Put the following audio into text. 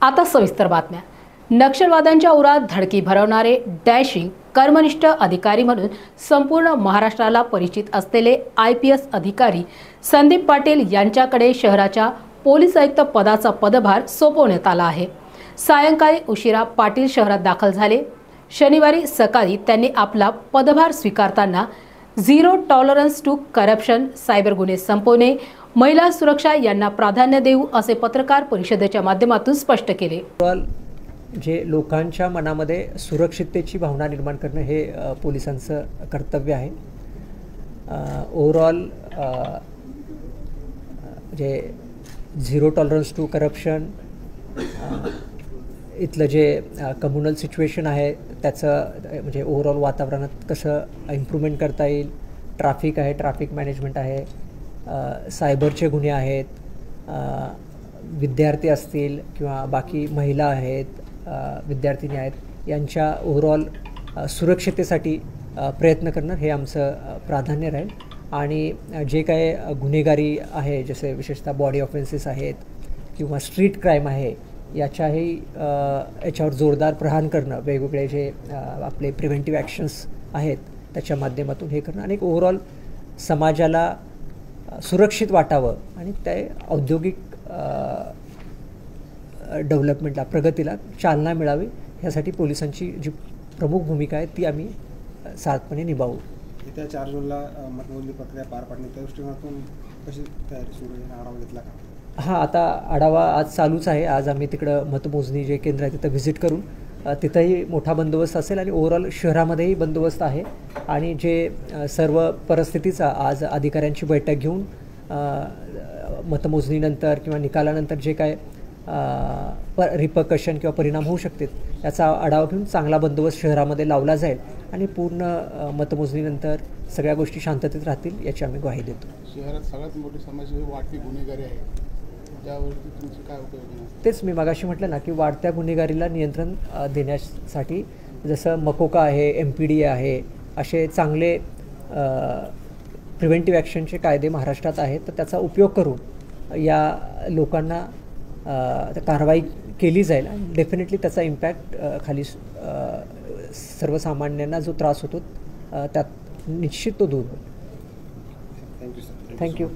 आता सविस्तर बातम्या. नक्षलवाद्यांच्या उरात धडकी भरवणारे डॅशिंग कर्मनिष्ठ अधिकारी म्हणून संपूर्ण महाराष्ट्राला परिचित असलेले आय पी एस अधिकारी संदीप पाटील यांच्याकडे शहराच्या पोलीस आयुक्त पदाचा पदभार सोपवण्यात आला आहे. सायंकाळी उशिरा पाटील शहरात दाखल झाले. शनिवारी सकाळी त्यांनी आपला पदभार स्वीकारताना zero tolerance to corruption cyber गुन्हे संपवणे महिला सुरक्षा यांना प्राधान्य देऊ असे पत्रकार परिषदेच्या माध्यमातून स्पष्ट केले. जे लोकांच्या मनामध्ये सुरक्षिततेची भावना निर्माण करणं हे पोलिसांचं कर्तव्य आहे. ओवरऑल जे झिरो टॉलरन्स टू करप्शन इथलं जे कम्युनल सिच्युएशन आहे त्याचं म्हणजे ओव्हरऑल वातावरणात कसं इम्प्रूव्हमेंट करता येईल? ट्रॅफिक आहे ट्रॅफिक मॅनेजमेंट आहे सायबरचे गुन्हे आहेत विद्यार्थी असतील किंवा बाकी महिला आहेत विद्यार्थिनी आहेत यांच्या ओव्हरऑल सुरक्षितेसाठी प्रयत्न करणं हे आमचं प्राधान्य राहील. आणि जे काय गुन्हेगारी आहे जसे विशेषतः बॉडी ऑफेन्सेस आहेत किंवा स्ट्रीट क्राईम आहे याच्याही याच्यावर जोरदार प्रहार करणं वेगवेगळे जे आपले प्रिव्हेंटिव्ह ॲक्शन्स आहेत त्याच्या माध्यमातून हे करणं आणि एक ओव्हरऑल समाजाला सुरक्षित वाटावं आणि ते औद्योगिक डेव्हलपमेंटला प्रगतीला चालना मिळावी ह्यासाठी पोलिसांची जी प्रमुख भूमिका आहे ती आम्ही अ, निभावू. येत्या चार जूनला मतमोजणी प्रक्रिया पार पाडणे त्या दृष्टिकोनातून कशी तयारी सुरू आहे आढावा घेतला का? हां आता आढावा आज चालूच आहे. आज आम्ही तिकडं मतमोजणी जे केंद्र आहे तिथं व्हिजिट करून तिथंही मोठा बंदोबस्त असेल आणि ओव्हरऑल शहरामध्येही बंदोबस्त आहे. आणि जे सर्व परिस्थितीचा आज अधिकाऱ्यांची बैठक घेऊन मतमोजणीनंतर किंवा निकालानंतर जे काय प रिपकशन किंवा परिणाम होऊ शकतात याचा आढावा घेऊन चांगला बंदोबस्त शहरामध्ये लावला जाईल आणि पूर्ण मतमोजणीनंतर सगळ्या गोष्टी शांततेत राहतील याची आम्ही ग्वाही देतो. शहरात सगळ्यात मोठी समस्या ही वाढती गुन्हेगारी आहे. तेच मी मागाशी म्हटलं ना की वाढत्या गुन्हेगारीला नियंत्रण देण्यासाठी जसं मकोका आहे एम पी डी आहे असे चांगले प्रिव्हेंटिव्ह ॲक्शनचे कायदे महाराष्ट्रात आहेत तर त्याचा उपयोग करून या लोकांना कारवाई केली जाईल. आणि डेफिनेटली त्याचा इम्पॅक्ट खाली सर्वसामान्यांना जो त्रास होतो त्यात निश्चित तो दूर होईल. थँक्यू